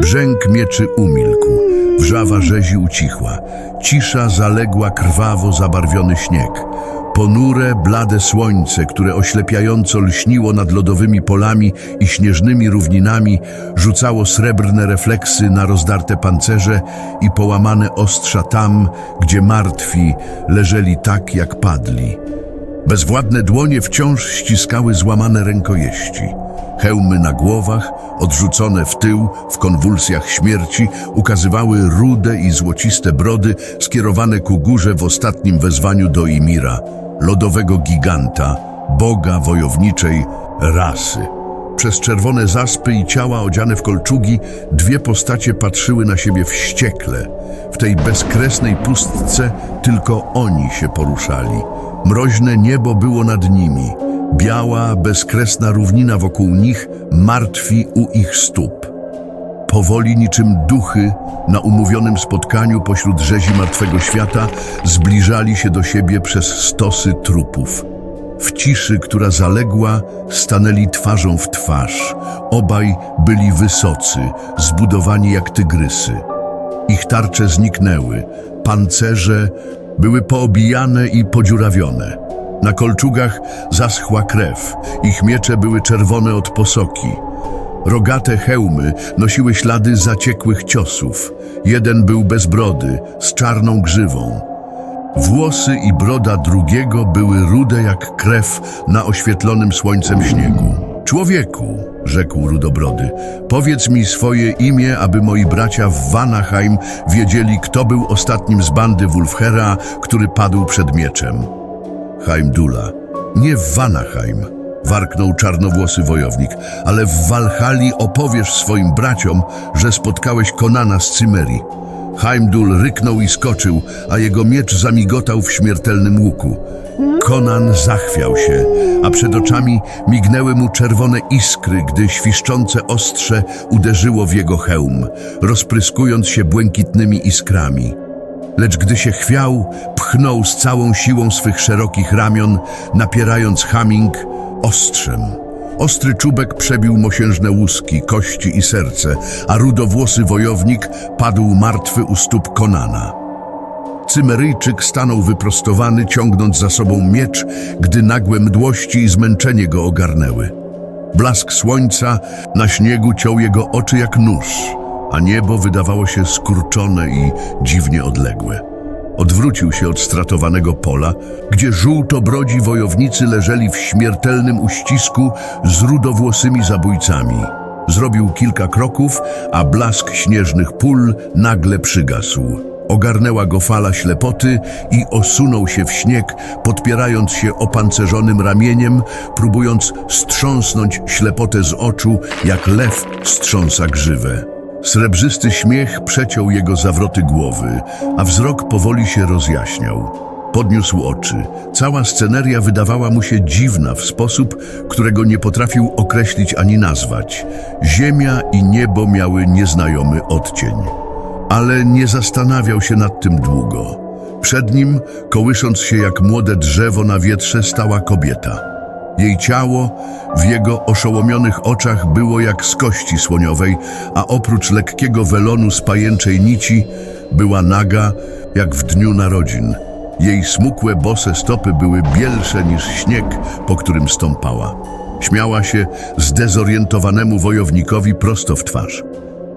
Brzęk mieczy umilkł, wrzawa rzezi ucichła, cisza zaległa krwawo zabarwiony śnieg. Ponure, blade słońce, które oślepiająco lśniło nad lodowymi polami i śnieżnymi równinami, rzucało srebrne refleksy na rozdarte pancerze i połamane ostrza tam, gdzie martwi leżeli tak, jak padli. Bezwładne dłonie wciąż ściskały złamane rękojeści. Hełmy na głowach, odrzucone w tył w konwulsjach śmierci, ukazywały rude i złociste brody skierowane ku górze w ostatnim wezwaniu do Imira, lodowego giganta, boga wojowniczej rasy. Przez czerwone zaspy i ciała odziane w kolczugi dwie postacie patrzyły na siebie wściekle. W tej bezkresnej pustce tylko oni się poruszali. Mroźne niebo było nad nimi. Biała, bezkresna równina wokół nich, martwi u ich stóp. Powoli niczym duchy na umówionym spotkaniu pośród rzezi martwego świata zbliżali się do siebie przez stosy trupów. W ciszy, która zaległa, stanęli twarzą w twarz. Obaj byli wysocy, zbudowani jak tygrysy. Ich tarcze zniknęły, pancerze były poobijane i podziurawione. Na kolczugach zaschła krew, ich miecze były czerwone od posoki. Rogate hełmy nosiły ślady zaciekłych ciosów. Jeden był bez brody, z czarną grzywą. Włosy i broda drugiego były rude jak krew na oświetlonym słońcem śniegu. Człowieku, rzekł rudobrody, powiedz mi swoje imię, aby moi bracia w Vanaheim wiedzieli, kto był ostatnim z bandy Wulfhera, który padł przed mieczem. Heimdula. Nie w Vanaheim, warknął czarnowłosy wojownik, ale w Walhali opowiesz swoim braciom, że spotkałeś Konana z Cymerii. Heimdul ryknął i skoczył, a jego miecz zamigotał w śmiertelnym łuku. Konan zachwiał się, a przed oczami mignęły mu czerwone iskry, gdy świszczące ostrze uderzyło w jego hełm, rozpryskując się błękitnymi iskrami. Lecz gdy się chwiał, pchnął z całą siłą swych szerokich ramion, napierając Haming ostrzem. Ostry czubek przebił mosiężne łuski, kości i serce, a rudowłosy wojownik padł martwy u stóp Konana. Cymeryjczyk stanął wyprostowany, ciągnąc za sobą miecz, gdy nagłe mdłości i zmęczenie go ogarnęły. Blask słońca na śniegu ciął jego oczy jak nóż, a niebo wydawało się skurczone i dziwnie odległe. Odwrócił się od stratowanego pola, gdzie żółtobrodzi wojownicy leżeli w śmiertelnym uścisku z rudowłosymi zabójcami. Zrobił kilka kroków, a blask śnieżnych pól nagle przygasł. Ogarnęła go fala ślepoty i osunął się w śnieg, podpierając się opancerzonym ramieniem, próbując strząsnąć ślepotę z oczu, jak lew strząsa grzywę. Srebrzysty śmiech przeciął jego zawroty głowy, a wzrok powoli się rozjaśniał. Podniósł oczy. Cała sceneria wydawała mu się dziwna w sposób, którego nie potrafił określić ani nazwać. Ziemia i niebo miały nieznajomy odcień. Ale nie zastanawiał się nad tym długo. Przed nim, kołysząc się jak młode drzewo na wietrze, stała kobieta. Jej ciało w jego oszołomionych oczach było jak z kości słoniowej, a oprócz lekkiego welonu z pajęczej nici była naga jak w dniu narodzin. Jej smukłe, bose stopy były bielsze niż śnieg, po którym stąpała. Śmiała się zdezorientowanemu wojownikowi prosto w twarz.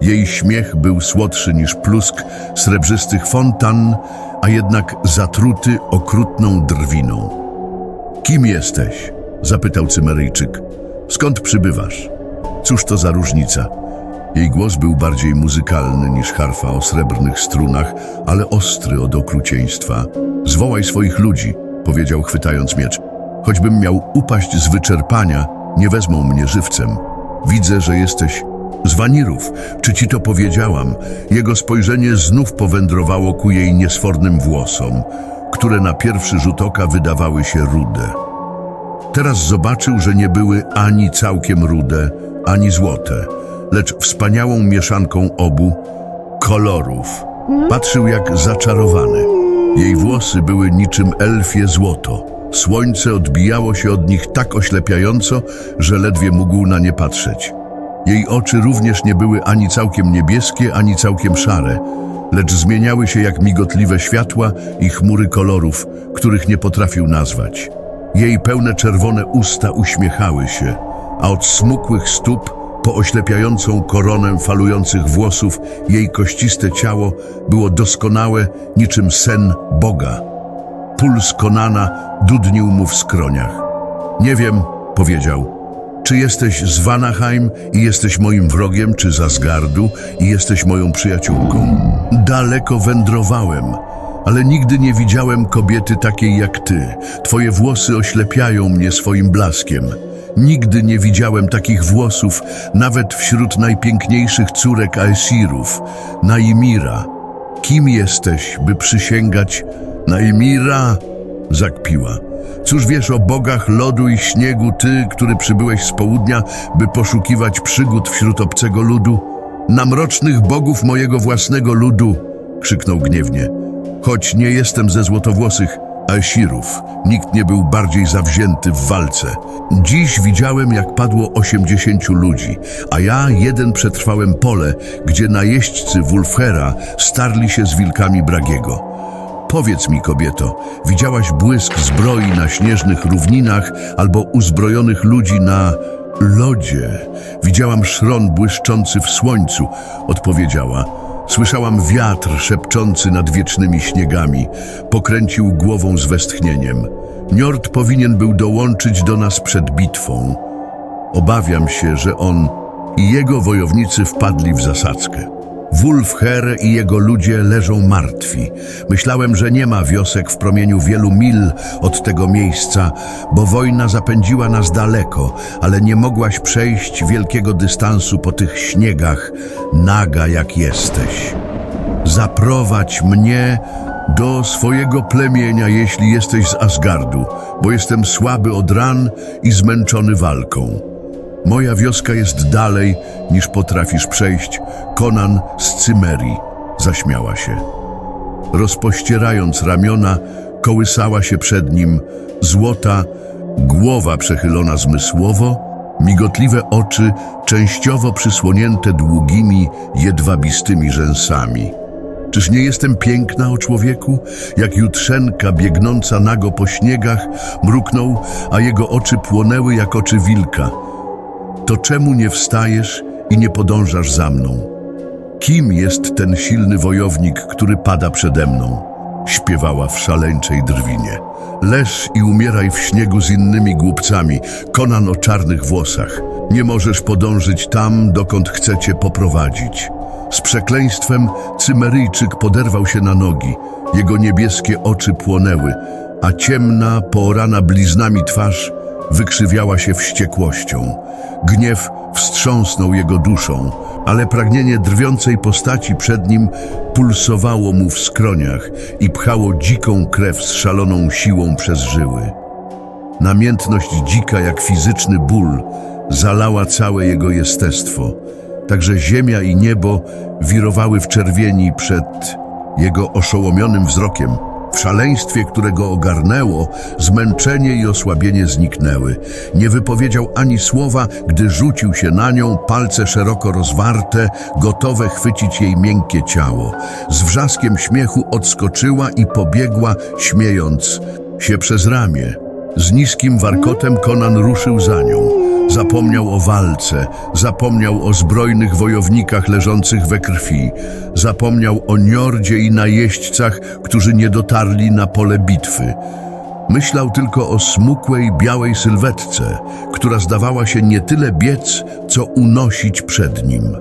Jej śmiech był słodszy niż plusk srebrzystych fontan, a jednak zatruty okrutną drwiną. Kim jesteś? Zapytał Cymeryjczyk. Skąd przybywasz? Cóż to za różnica? Jej głos był bardziej muzykalny niż harfa o srebrnych strunach, ale ostry od okrucieństwa. Zwołaj swoich ludzi, powiedział chwytając miecz. Choćbym miał upaść z wyczerpania, nie wezmą mnie żywcem. Widzę, że jesteś z wanirów. Czy ci to powiedziałam? Jego spojrzenie znów powędrowało ku jej niesfornym włosom, które na pierwszy rzut oka wydawały się rude. Teraz zobaczył, że nie były ani całkiem rude, ani złote, lecz wspaniałą mieszanką obu kolorów. Patrzył jak zaczarowany. Jej włosy były niczym elfie złoto. Słońce odbijało się od nich tak oślepiająco, że ledwie mógł na nie patrzeć. Jej oczy również nie były ani całkiem niebieskie, ani całkiem szare, lecz zmieniały się jak migotliwe światła i chmury kolorów, których nie potrafił nazwać. Jej pełne czerwone usta uśmiechały się, a od smukłych stóp po oślepiającą koronę falujących włosów jej kościste ciało było doskonałe niczym sen Boga. Puls Konana dudnił mu w skroniach. Nie wiem, powiedział. Czy jesteś z Vanaheim i jesteś moim wrogiem, czy z Asgardu i jesteś moją przyjaciółką? Daleko wędrowałem, ale nigdy nie widziałem kobiety takiej jak ty. Twoje włosy oślepiają mnie swoim blaskiem. Nigdy nie widziałem takich włosów, nawet wśród najpiękniejszych córek Aesirów. Naimira, kim jesteś, by przysięgać? Naimira, zakpiła. Cóż wiesz o bogach lodu i śniegu, ty, który przybyłeś z południa, by poszukiwać przygód wśród obcego ludu? Na mrocznych bogów mojego własnego ludu, krzyknął gniewnie. Choć nie jestem ze złotowłosych Aesirów, nikt nie był bardziej zawzięty w walce. Dziś widziałem, jak padło osiemdziesięciu ludzi, a ja jeden przetrwałem pole, gdzie najeźdźcy Wulfhera starli się z wilkami Bragiego. Powiedz mi, kobieto, widziałaś błysk zbroi na śnieżnych równinach albo uzbrojonych ludzi na lodzie? Widziałam szron błyszczący w słońcu, odpowiedziała. Słyszałam wiatr szepczący nad wiecznymi śniegami. Pokręcił głową z westchnieniem. Njord powinien był dołączyć do nas przed bitwą. Obawiam się, że on i jego wojownicy wpadli w zasadzkę. Wulfher i jego ludzie leżą martwi. Myślałem, że nie ma wiosek w promieniu wielu mil od tego miejsca, bo wojna zapędziła nas daleko, ale nie mogłaś przejść wielkiego dystansu po tych śniegach, naga jak jesteś. Zaprowadź mnie do swojego plemienia, jeśli jesteś z Asgardu, bo jestem słaby od ran i zmęczony walką. Moja wioska jest dalej, niż potrafisz przejść. Konan z Cymerii, zaśmiała się. Rozpościerając ramiona, kołysała się przed nim złota, głowa przechylona zmysłowo, migotliwe oczy częściowo przysłonięte długimi, jedwabistymi rzęsami. Czyż nie jestem piękna o człowieku? Jak jutrzenka biegnąca nago po śniegach, mruknął, a jego oczy płonęły jak oczy wilka – to czemu nie wstajesz i nie podążasz za mną? Kim jest ten silny wojownik, który pada przede mną? Śpiewała w szaleńczej drwinie. Leż i umieraj w śniegu z innymi głupcami, konan o czarnych włosach. Nie możesz podążyć tam, dokąd chcecie poprowadzić. Z przekleństwem Cymeryjczyk poderwał się na nogi. Jego niebieskie oczy płonęły, a ciemna, poorana bliznami twarz wykrzywiała się wściekłością. Gniew wstrząsnął jego duszą, ale pragnienie drwiącej postaci przed nim pulsowało mu w skroniach i pchało dziką krew z szaloną siłą przez żyły. Namiętność dzika jak fizyczny ból zalała całe jego jestestwo. Także ziemia i niebo wirowały w czerwieni przed jego oszołomionym wzrokiem. W szaleństwie, którego ogarnęło, zmęczenie i osłabienie zniknęły. Nie wypowiedział ani słowa, gdy rzucił się na nią, palce szeroko rozwarte, gotowe chwycić jej miękkie ciało. Z wrzaskiem śmiechu odskoczyła i pobiegła, śmiejąc się przez ramię. Z niskim warkotem Konan ruszył za nią. Zapomniał o walce, zapomniał o zbrojnych wojownikach leżących we krwi, zapomniał o Niordzie i najeźdźcach, którzy nie dotarli na pole bitwy. Myślał tylko o smukłej, białej sylwetce, która zdawała się nie tyle biec, co unosić przed nim.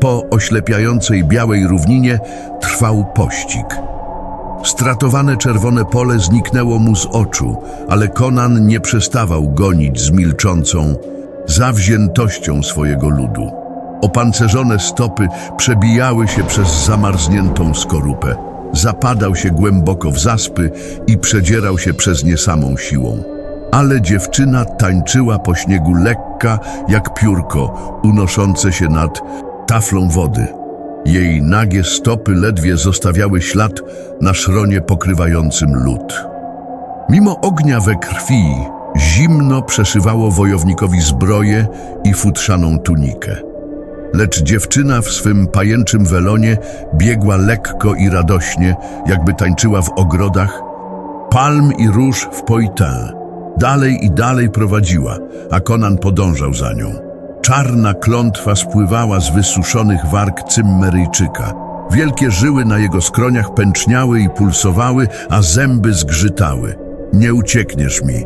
Po oślepiającej białej równinie trwał pościg. Stratowane czerwone pole zniknęło mu z oczu, ale Konan nie przestawał gonić z milczącą zawziętością swojego ludu. Opancerzone stopy przebijały się przez zamarzniętą skorupę. Zapadał się głęboko w zaspy i przedzierał się przez nie samą siłą. Ale dziewczyna tańczyła po śniegu lekka jak piórko unoszące się nad taflą wody. Jej nagie stopy ledwie zostawiały ślad na szronie pokrywającym lód. Mimo ognia we krwi, Zimno przeszywało wojownikowi zbroję i futrzaną tunikę. Lecz dziewczyna w swym pajęczym welonie biegła lekko i radośnie, jakby tańczyła w ogrodach. Palm i róż w poitin. Dalej i dalej prowadziła, a Konan podążał za nią. Czarna klątwa spływała z wysuszonych warg Cymmeryjczyka. Wielkie żyły na jego skroniach pęczniały i pulsowały, a zęby zgrzytały. Nie uciekniesz mi,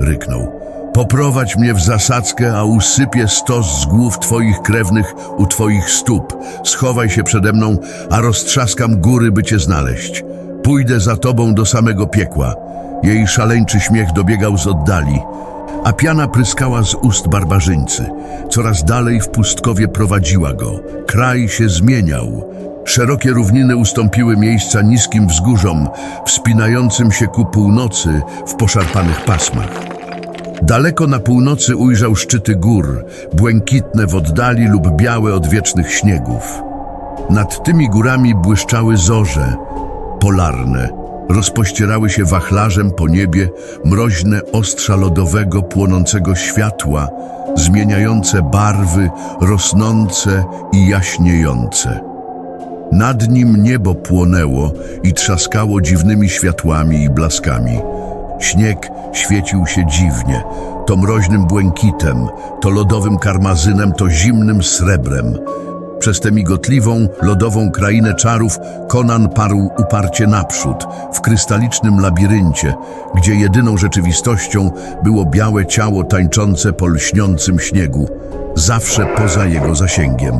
ryknął. Poprowadź mnie w zasadzkę, a usypię stos z głów twoich krewnych u twoich stóp. Schowaj się przede mną, a roztrzaskam góry, by cię znaleźć. Pójdę za tobą do samego piekła. Jej szaleńczy śmiech dobiegał z oddali, a piana pryskała z ust barbarzyńcy. Coraz dalej w pustkowie prowadziła go. Kraj się zmieniał. Szerokie równiny ustąpiły miejsca niskim wzgórzom, wspinającym się ku północy w poszarpanych pasmach. Daleko na północy ujrzał szczyty gór, błękitne w oddali lub białe od wiecznych śniegów. Nad tymi górami błyszczały zorze, polarne, rozpościerały się wachlarzem po niebie mroźne ostrza lodowego, płonącego światła, zmieniające barwy, rosnące i jaśniejące. Nad nim niebo płonęło i trzaskało dziwnymi światłami i blaskami. Śnieg świecił się dziwnie, to mroźnym błękitem, to lodowym karmazynem, to zimnym srebrem. Przez tę migotliwą, lodową krainę czarów Konan parł uparcie naprzód, w krystalicznym labiryncie, gdzie jedyną rzeczywistością było białe ciało tańczące po lśniącym śniegu, zawsze poza jego zasięgiem.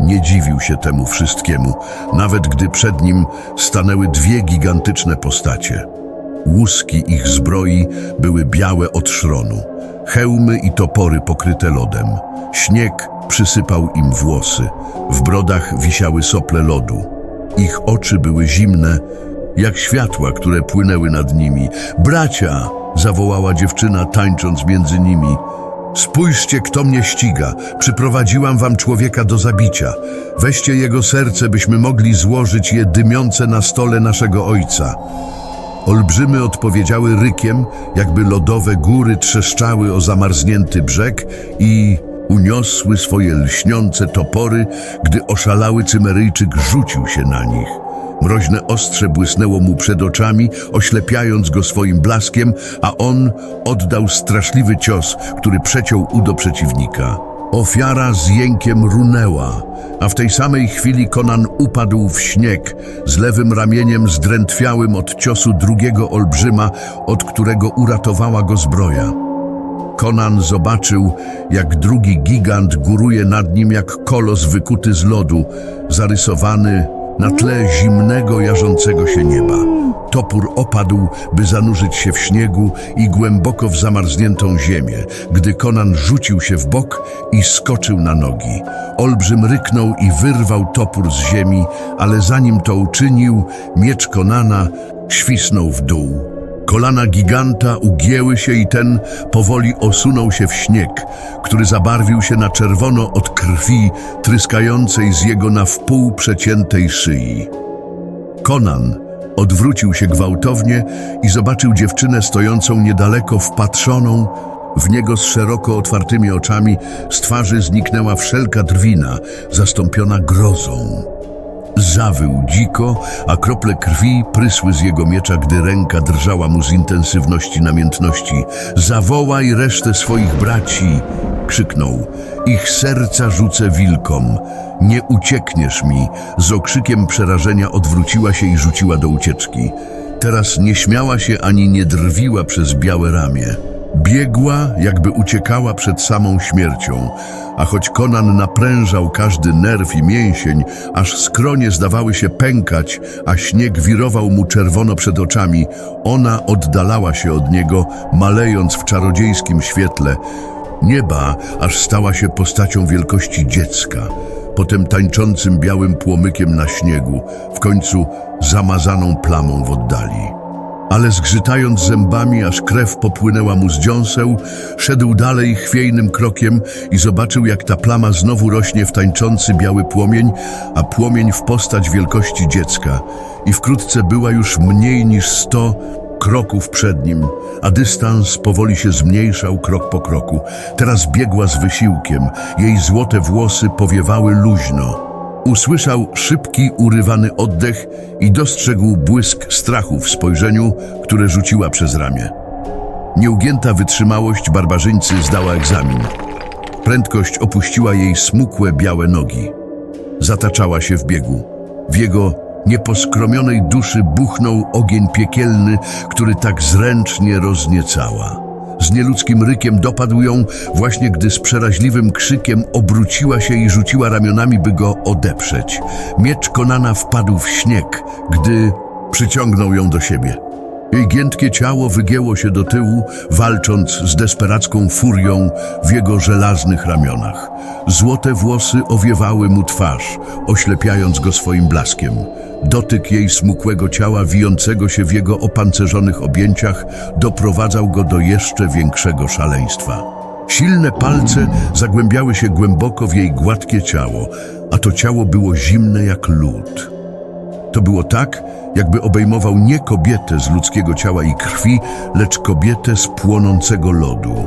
Nie dziwił się temu wszystkiemu, nawet gdy przed nim stanęły dwie gigantyczne postacie. Łuski ich zbroi były białe od szronu, hełmy i topory pokryte lodem. Śnieg przysypał im włosy, w brodach wisiały sople lodu. Ich oczy były zimne, jak światła, które płynęły nad nimi. Bracia! zawołała dziewczyna, tańcząc między nimi. Spójrzcie, kto mnie ściga. Przyprowadziłam wam człowieka do zabicia. Weźcie jego serce, byśmy mogli złożyć je dymiące na stole naszego ojca. Olbrzymy odpowiedziały rykiem, jakby lodowe góry trzeszczały o zamarznięty brzeg i uniosły swoje lśniące topory, gdy oszalały Cymeryjczyk rzucił się na nich. Mroźne ostrze błysnęło mu przed oczami, oślepiając go swoim blaskiem, a on oddał straszliwy cios, który przeciął udo przeciwnika. Ofiara z jękiem runęła, a w tej samej chwili Konan upadł w śnieg, z lewym ramieniem zdrętwiałym od ciosu drugiego olbrzyma, od którego uratowała go zbroja. Konan zobaczył, jak drugi gigant góruje nad nim jak kolos wykuty z lodu, zarysowany na tle zimnego, jarzącego się nieba. Topór opadł, by zanurzyć się w śniegu i głęboko w zamarzniętą ziemię, gdy Konan rzucił się w bok i skoczył na nogi. Olbrzym ryknął i wyrwał topór z ziemi, ale zanim to uczynił, miecz Konana świsnął w dół. Kolana giganta ugięły się i ten powoli osunął się w śnieg, który zabarwił się na czerwono od krwi tryskającej z jego na wpół przeciętej szyi. Konan odwrócił się gwałtownie i zobaczył dziewczynę stojącą niedaleko, wpatrzoną w niego z szeroko otwartymi oczami. Z twarzy zniknęła wszelka drwina, zastąpiona grozą. Zawył dziko, a krople krwi prysły z jego miecza, gdy ręka drżała mu z intensywności namiętności. Zawołaj resztę swoich braci! krzyknął. Ich serca rzucę wilkom. Nie uciekniesz mi. Z okrzykiem przerażenia odwróciła się i rzuciła do ucieczki. Teraz nie śmiała się ani nie drwiła przez białe ramię. Biegła, jakby uciekała przed samą śmiercią, a choć Konan naprężał każdy nerw i mięsień, aż skronie zdawały się pękać, a śnieg wirował mu czerwono przed oczami, ona oddalała się od niego, malejąc w czarodziejskim świetle. Nieba aż stała się postacią wielkości dziecka, potem tańczącym białym płomykiem na śniegu, w końcu zamazaną plamą w oddali ale zgrzytając zębami, aż krew popłynęła mu z dziąseł, szedł dalej chwiejnym krokiem i zobaczył, jak ta plama znowu rośnie w tańczący biały płomień, a płomień w postać wielkości dziecka. I wkrótce była już mniej niż sto, kroków przed nim, a dystans powoli się zmniejszał krok po kroku. Teraz biegła z wysiłkiem, jej złote włosy powiewały luźno. Usłyszał szybki, urywany oddech i dostrzegł błysk strachu w spojrzeniu, które rzuciła przez ramię. Nieugięta wytrzymałość barbarzyńcy zdała egzamin. Prędkość opuściła jej smukłe, białe nogi. Zataczała się w biegu. W jego nieposkromionej duszy buchnął ogień piekielny, który tak zręcznie rozniecała. Z nieludzkim rykiem dopadł ją, właśnie gdy z przeraźliwym krzykiem obróciła się i rzuciła ramionami, by go odeprzeć. Miecz Konana wpadł w śnieg, gdy przyciągnął ją do siebie. Jej giętkie ciało wygięło się do tyłu, walcząc z desperacką furią w jego żelaznych ramionach. Złote włosy owiewały mu twarz, oślepiając go swoim blaskiem. Dotyk jej smukłego ciała wijącego się w jego opancerzonych objęciach doprowadzał go do jeszcze większego szaleństwa. Silne palce zagłębiały się głęboko w jej gładkie ciało, a to ciało było zimne jak lód. To było tak, jakby obejmował nie kobietę z ludzkiego ciała i krwi, lecz kobietę z płonącego lodu.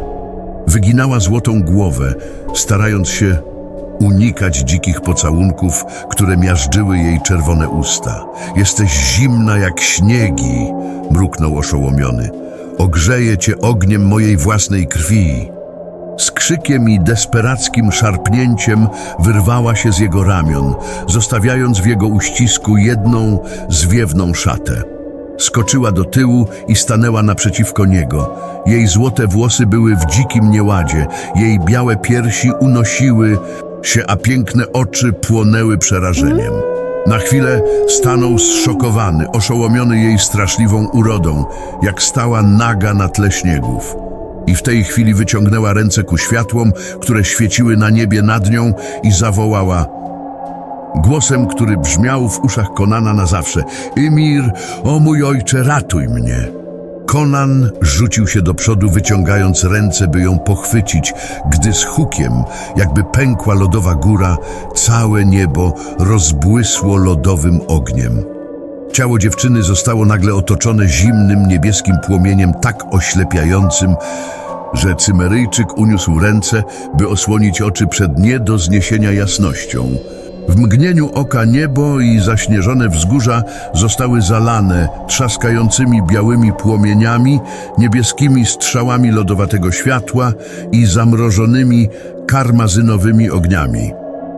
Wyginała złotą głowę, starając się unikać dzikich pocałunków, które miażdżyły jej czerwone usta. Jesteś zimna jak śniegi, mruknął oszołomiony. Ogrzeję cię ogniem mojej własnej krwi. Z krzykiem i desperackim szarpnięciem wyrwała się z jego ramion, zostawiając w jego uścisku jedną zwiewną szatę. Skoczyła do tyłu i stanęła naprzeciwko niego. Jej złote włosy były w dzikim nieładzie, jej białe piersi unosiły się, a piękne oczy płonęły przerażeniem. Na chwilę stanął zszokowany, oszołomiony jej straszliwą urodą, jak stała naga na tle śniegów. I w tej chwili wyciągnęła ręce ku światłom, które świeciły na niebie nad nią i zawołała głosem, który brzmiał w uszach Konana na zawsze. Imir, o mój ojcze, ratuj mnie. Konan rzucił się do przodu, wyciągając ręce, by ją pochwycić, gdy z hukiem, jakby pękła lodowa góra, całe niebo rozbłysło lodowym ogniem. Ciało dziewczyny zostało nagle otoczone zimnym niebieskim płomieniem tak oślepiającym, że Cymeryjczyk uniósł ręce, by osłonić oczy przed nie do zniesienia jasnością. W mgnieniu oka niebo i zaśnieżone wzgórza zostały zalane trzaskającymi białymi płomieniami, niebieskimi strzałami lodowatego światła i zamrożonymi karmazynowymi ogniami.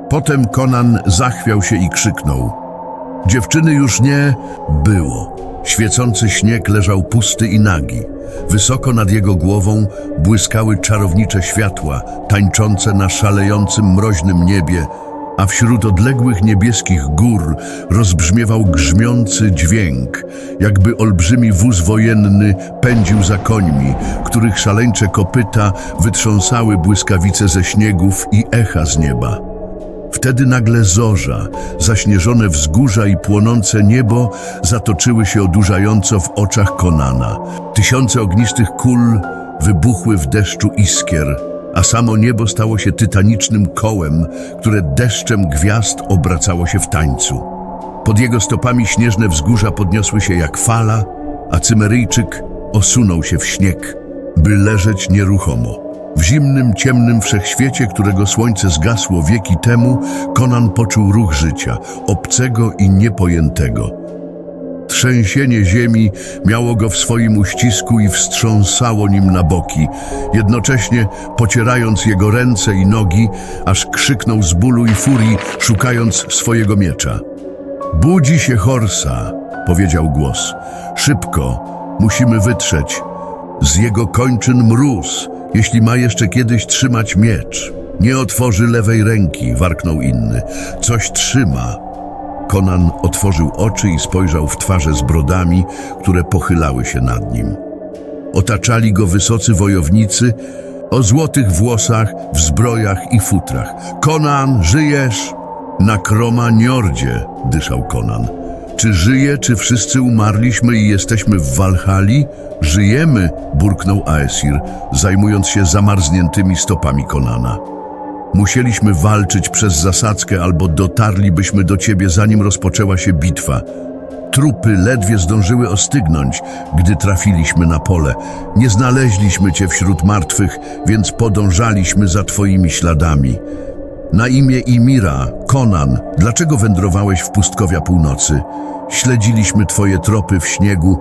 Potem Konan zachwiał się i krzyknął – Dziewczyny już nie było. Świecący śnieg leżał pusty i nagi. Wysoko nad jego głową błyskały czarownicze światła, tańczące na szalejącym mroźnym niebie, a wśród odległych niebieskich gór rozbrzmiewał grzmiący dźwięk, jakby olbrzymi wóz wojenny pędził za końmi, których szaleńcze kopyta wytrząsały błyskawice ze śniegów i echa z nieba. Wtedy nagle zorza, zaśnieżone wzgórza i płonące niebo zatoczyły się odurzająco w oczach Konana. Tysiące ognistych kul wybuchły w deszczu iskier, a samo niebo stało się tytanicznym kołem, które deszczem gwiazd obracało się w tańcu. Pod jego stopami śnieżne wzgórza podniosły się jak fala, a Cymeryjczyk osunął się w śnieg, by leżeć nieruchomo. W zimnym, ciemnym wszechświecie, którego słońce zgasło wieki temu, Konan poczuł ruch życia, obcego i niepojętego. Trzęsienie ziemi miało go w swoim uścisku i wstrząsało nim na boki, jednocześnie pocierając jego ręce i nogi, aż krzyknął z bólu i furii, szukając swojego miecza. Budzi się Horsa, powiedział głos. Szybko, musimy wytrzeć. Z jego kończyn mróz, jeśli ma jeszcze kiedyś trzymać miecz. Nie otworzy lewej ręki, warknął inny. Coś trzyma. Konan otworzył oczy i spojrzał w twarze z brodami, które pochylały się nad nim. Otaczali go wysocy wojownicy o złotych włosach, w zbrojach i futrach. Konan, żyjesz? Na Kromaniordzie, dyszał Konan. Czy żyje, czy wszyscy umarliśmy i jesteśmy w Walhali? Żyjemy, burknął Aesir, zajmując się zamarzniętymi stopami Konana. Musieliśmy walczyć przez zasadzkę albo dotarlibyśmy do ciebie, zanim rozpoczęła się bitwa. trupy ledwie zdążyły ostygnąć, gdy trafiliśmy na pole. Nie znaleźliśmy cię wśród martwych, więc podążaliśmy za twoimi śladami. Na imię Imira, Konan, dlaczego wędrowałeś w pustkowia północy? Śledziliśmy twoje tropy w śniegu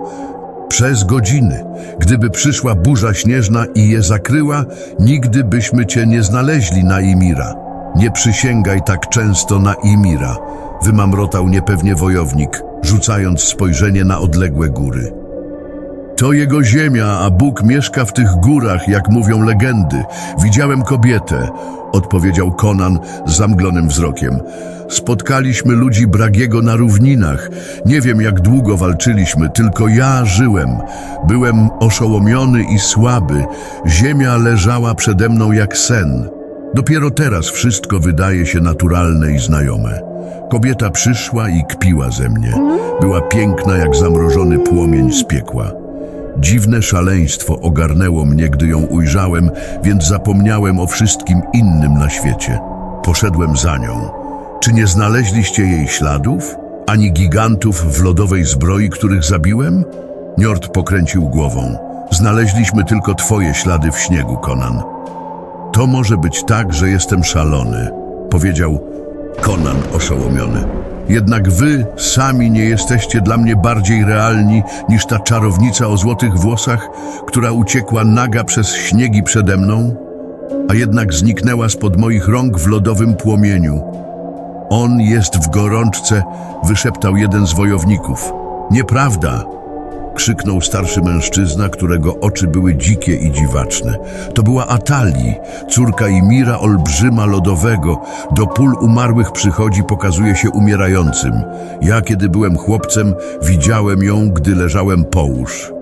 przez godziny. Gdyby przyszła burza śnieżna i je zakryła, nigdy byśmy cię nie znaleźli na Imira. Nie przysięgaj tak często na Imira, wymamrotał niepewnie wojownik, rzucając spojrzenie na odległe góry. To jego ziemia, a Bóg mieszka w tych górach, jak mówią legendy. Widziałem kobietę, odpowiedział Konan z zamglonym wzrokiem. Spotkaliśmy ludzi Bragiego na równinach. Nie wiem, jak długo walczyliśmy, tylko ja żyłem. Byłem oszołomiony i słaby. Ziemia leżała przede mną jak sen. Dopiero teraz wszystko wydaje się naturalne i znajome. Kobieta przyszła i kpiła ze mnie. Była piękna jak zamrożony płomień z piekła. Dziwne szaleństwo ogarnęło mnie, gdy ją ujrzałem, więc zapomniałem o wszystkim innym na świecie. Poszedłem za nią. Czy nie znaleźliście jej śladów? Ani gigantów w lodowej zbroi, których zabiłem? Njord pokręcił głową. Znaleźliśmy tylko twoje ślady w śniegu, Conan. To może być tak, że jestem szalony, powiedział Conan oszołomiony. Jednak wy sami nie jesteście dla mnie bardziej realni niż ta czarownica o złotych włosach, która uciekła naga przez śniegi przede mną, a jednak zniknęła spod moich rąk w lodowym płomieniu. On jest w gorączce, wyszeptał jeden z wojowników. Nieprawda, krzyknął starszy mężczyzna, którego oczy były dzikie i dziwaczne. To była Atali, córka Imira Olbrzyma Lodowego. Do pól umarłych przychodzi, pokazuje się umierającym. Ja, kiedy byłem chłopcem, widziałem ją, gdy leżałem połóż.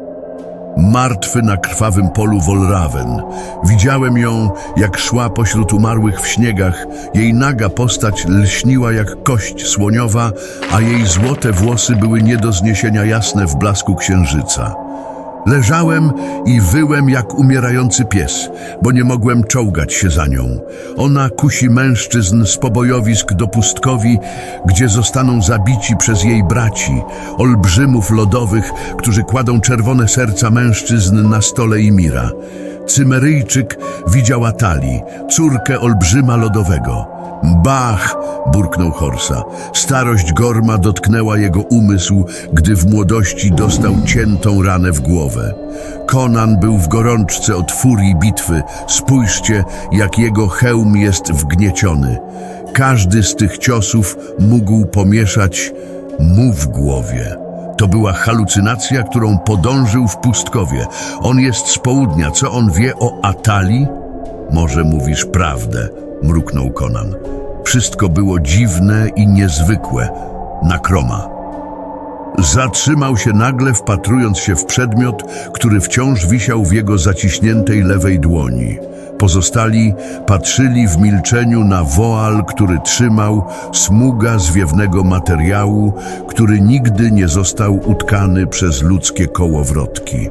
Martwy na krwawym polu Wolrawen. Widziałem ją, jak szła pośród umarłych w śniegach. Jej naga postać lśniła jak kość słoniowa, a jej złote włosy były nie do zniesienia jasne w blasku księżyca. Leżałem i wyłem jak umierający pies, bo nie mogłem czołgać się za nią. Ona kusi mężczyzn z pobojowisk do pustkowi, gdzie zostaną zabici przez jej braci, olbrzymów lodowych, którzy kładą czerwone serca mężczyzn na stole Imira. Cymeryjczyk widział Atali, córkę olbrzyma lodowego. Bach! burknął Horsa. Starość Gorma dotknęła jego umysł, gdy w młodości dostał ciętą ranę w głowę. Konan był w gorączce od furii bitwy. Spójrzcie, jak jego hełm jest wgnieciony. Każdy z tych ciosów mógł pomieszać mu w głowie. To była halucynacja, którą podążył w pustkowie. On jest z południa. Co on wie o Atali? Może mówisz prawdę, mruknął Konan. Wszystko było dziwne i niezwykłe. Na kroma. Zatrzymał się nagle, wpatrując się w przedmiot, który wciąż wisiał w jego zaciśniętej lewej dłoni. Pozostali patrzyli w milczeniu na woal, który trzymał, smuga zwiewnego materiału, który nigdy nie został utkany przez ludzkie kołowrotki.